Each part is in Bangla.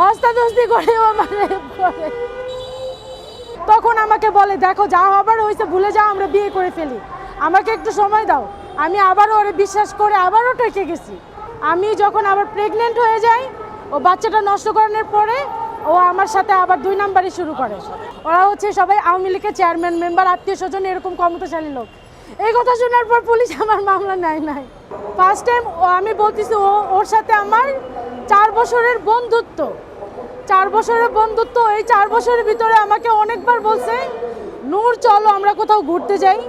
হস্তাদস্তি করে ও করে। তখন আমাকে বলে, দেখো, যা হবার হয়েছে ভুলে যাও, আমরা বিয়ে করে ফেলি। আমাকে একটু সময় দাও। আমি আবারও ওরে বিশ্বাস করে আবারও টেকে গেছি। আমি যখন আবার প্রেগনেন্ট হয়ে যাই, ও বাচ্চাটা নষ্ট করানোর পরে ও আমার সাথে আবার দুই নাম্বারই শুরু করে। ওরা হচ্ছে সবাই আওয়ামী লীগের চেয়ারম্যান মেম্বার আত্মীয় স্বজন, এরকম ক্ষমতাশালী লোক। এই কথা শোনার পর পুলিশ আমার মামলা নেয় নাই। ফার্স্ট টাইম আমি বলতেছি, ও, ওর সাথে আমার চার বছরের বন্ধুত্ব। চার বছরের বন্ধুত্ব, এই চার বছরের ভিতরে আমাকে অনেকবার বলছে, নূর, চলো আমরা কোথাও ঘুরতে যাই।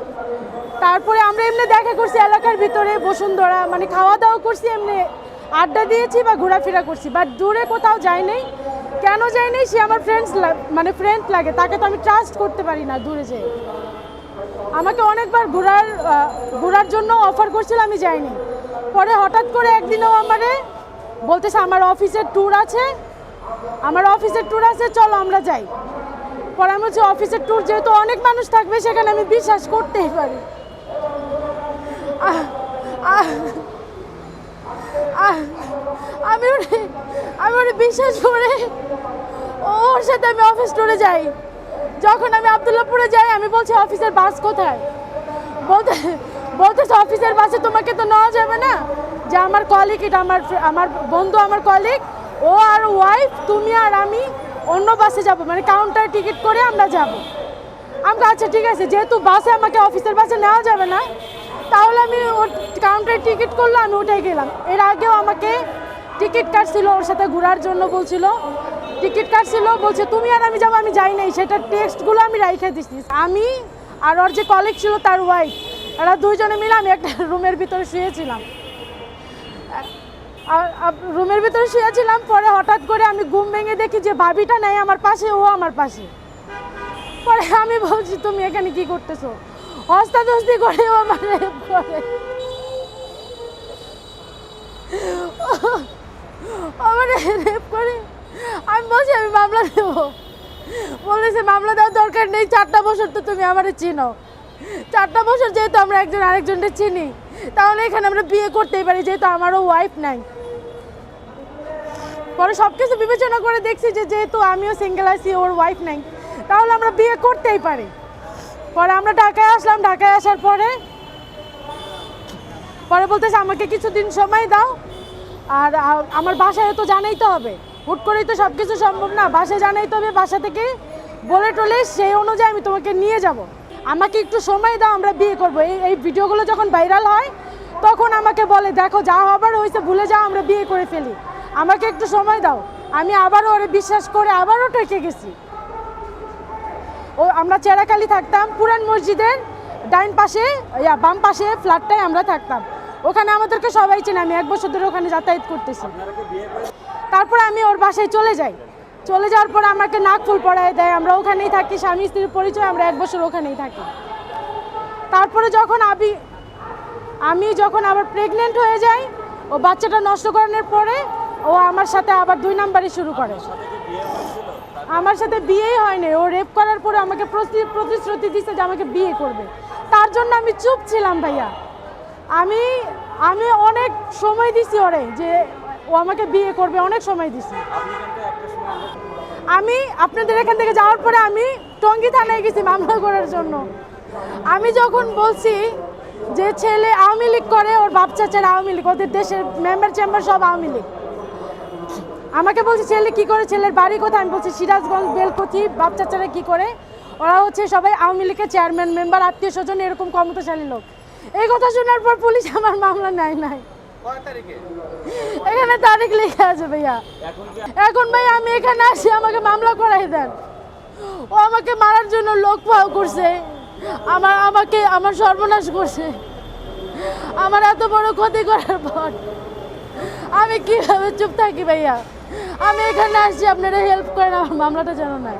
তারপরে আমরা এমনি দেখা করছি এলাকার ভিতরে, বসুন্ধরা মানে খাওয়া দাওয়া করছি এমনি, আড্ডা দিয়েছি বা ঘোরাফেরা করছি। বাট দূরে কোথাও যাই নাই কেন যাই নাই সে আমার ফ্রেন্ডস মানে ফ্রেন্ড লাগে, তাকে তো আমি ট্রাস্ট করতে পারি না দূরে যেয়ে। আমাকে অনেকবার ঘোরার ঘোরার জন্য অফার করছিল, আমি যাইনি। পরে হঠাৎ করে একদিনও আমারে বলতেছে, আমার অফিসের ট্যুর আছে। আমার অফিসের ট্যুর আছে, চলো আমরা যাই। পরে আমি হচ্ছে অফিসের ট্যুর যেহেতু অনেক মানুষ থাকবে, সেখানে আমি বিশ্বাস করতেই পারি। আমি আমি ওরে বিশ্বাস করে ওর সাথে আমি অফিস ট্যুরে যাই। যখন আমি আবদুল্লাপুরে যাই, আমি বলছি, অফিসের বাস কোথায়? বলতে বলতেছে অফিসের বাসে তোমাকে তো নেওয়া যাবে না। যে আমার কলিগ এটা আমার আমার বন্ধু, আমার কলিগ ও আর ওয়াইফ, তুমি আর আমি অন্য বাসে যাব মানে কাউন্টার টিকিট করে আমরা যাব। আমরা আচ্ছা ঠিক আছে, যেহেতু বাসে আমাকে অফিসের বাসে নেওয়া যাবে না, তাহলে আমি ওর কাউন্টারে টিকিট করল আমি উঠে গেলাম। এর আগেও আমাকে টিকিট কাটছিল, ওর সাথে ঘোরার জন্য বলছিল। টিকিট কাটছিল, বলছে, তুমি আর আমি যাব, আমি যাই নাই। সেটার টেক্সটগুলো আমি রাইখে দিচ্ছি আমি আর ওর যে কলিগ ছিল তার ওয়াইফ এরা দুইজনে মিলে আমি একটা রুমের ভিতরে শুয়েছিলাম। রুমের ভিতরে শুয়েছিলাম, পরে হঠাৎ করে আমি ঘুম ভেঙে দেখি যে ভাবিটা নাই আমার পাশে, ও আমার পাশে। পরে আমি বলছি, তুমি এখানে কি করতেছো? হস্তাদস্তি করে ও আমার করে আমার রেপ করে। আমি বলছি, আমি মামলা দেব। বলেছে, মামলা দেওয়ার দরকার নেই, চারটা বছর তো তুমি আমার চিনো। চারটা বছর যেহেতু আমরা একজন আরেকজনকে চিনি, তাহলে এখানে আমরা বিয়ে করতেই পারি, যেহেতু আমারও ওয়াইফ নাই। পরে সব কিছু বিবেচনা করে দেখছি যে যেহেতু আমিও সিঙ্গেল আছি, ওর ওয়াইফ নাই, তাহলে আমরা বিয়ে করতেই পারি। পরে আমরা ঢাকায় আসলাম, ঢাকায় আসার পরে পরে বলতেছে, আমাকে কিছুদিন সময় দাও, আর আমার বাসায় তো জানাইতে হবে। হুট করেই তো সব কিছু সম্ভব না, বাসায় জানাইতে হবে, বাসা থেকে বলে টলে সেই অনুযায়ী আমি তোমাকে নিয়ে যাব। আমাকে একটু সময় দাও, আমরা বিয়ে করব। এই এই ভিডিওগুলো যখন ভাইরাল হয়, তখন আমাকে বলে, দেখো, যা হবার হয়েছে, ভুলে যাও, আমরা বিয়ে করে ফেলি। আমাকে একটু সময় দাও। আমি আবারও ওরে বিশ্বাস করে আবারও টেকে গেছি। ও, আমরা চেরাকালি থাকতাম, পুরান মসজিদের ডাইন পাশে, ইয়া, বাম পাশে ফ্ল্যাটটায় আমরা থাকতাম। ওখানে আমাদেরকে সবাই চেনে, আমি এক বছর ধরে ওখানে যাতায়াত করতেছি। তারপর আমি ওর বাসায় চলে যাই। চলে যাওয়ার পর আমাকে নাক ফুল পড়ায় দেয়, আমরা ওখানেই থাকি, স্বামী স্ত্রীর পরিচয়, আমরা এক বছর ওখানেই থাকি। তারপরে যখন আমি আমি যখন আবার প্রেগনেন্ট হয়ে যাই, ও বাচ্চাটা নষ্ট করানোর পরে ও আমার সাথে আবার দুই নাম্বারই শুরু করে। আমার সাথে বিয়েই হয়নি। ও রেপ করার পরে আমাকে প্রতি- প্রতিশ্রুতি দিচ্ছে যে আমাকে বিয়ে করবে। তার জন্য আমি চুপ ছিলাম ভাইয়া। আমি আমি অনেক সময় দিছি ওরে যে ও আমাকে বিয়ে করবে, অনেক সময় দিছি। আমি আপনাদের এখান থেকে যাওয়ার পরে আমি টঙ্গী থানায় গেছি মামলা করার জন্য। আমি যখন বলছি যে ছেলে আওয়ামী লীগ করে, ওর বাপ চাচার আওয়ামী লীগ, ওদের দেশের মেম্বার চেম্বার সব আওয়ামী লীগ। আমাকে বলছে ছেলে কি করে? ছেলের বাড়ি কোথায়? আমি বলছি সিরাজগঞ্জ বেলকুচি বাপ চাচারা কি করে? ওরা হচ্ছে সবাই আওয়ামী লীগের চেয়ারম্যান মেম্বার আত্মীয় স্বজন এরকম ক্ষমতাশালী লোক। এই কথা শোনার পর পুলিশ আমার মামলা নেয় নাই। এখানে তারিখ লেখা আছে ভাইয়া। এখন ভাই আমি এখানে আসি আমাকে মামলা করাই দেন। ও আমাকে মারার জন্য লোক পাও করছে। আমার আমাকে আমার সর্বনাশ করছে। আমার এত বড় ক্ষতি করার পর আমি কীভাবে চুপ থাকি ভাইয়া? আমি এখানে আসছি আপনারা হেল্প করেন আমার মামলাটা জানো নাই